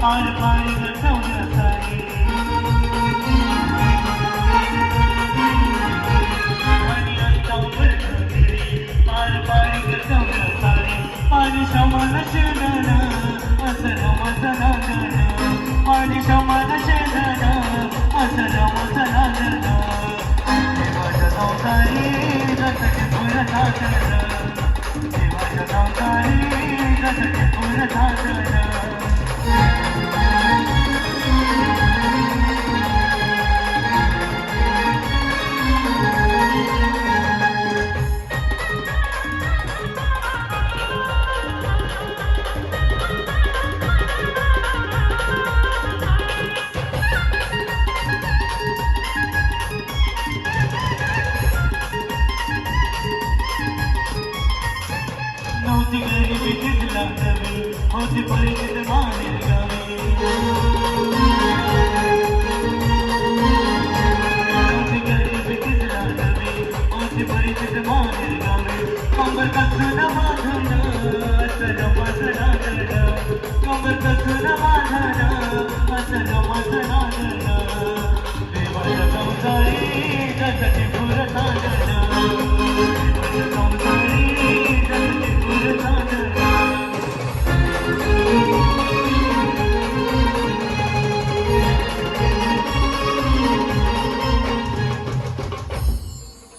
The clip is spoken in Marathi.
पार पाणी गटवण्यासाठी आणि अंगावर घातली, पार पाणी गटवण्यासाठी पाणी समान शेणन असं रमत नांदण पाणी समान शेणन असं रमत नांदण देवाच्या संसारी होती घरी विठीत लाटवी होती परिचित मानेल गावी. होती घरी विठीत लाटवी होती परिचित मानेल गावी. कंबर कसून बांधून असल मसना गडा कंबर कसून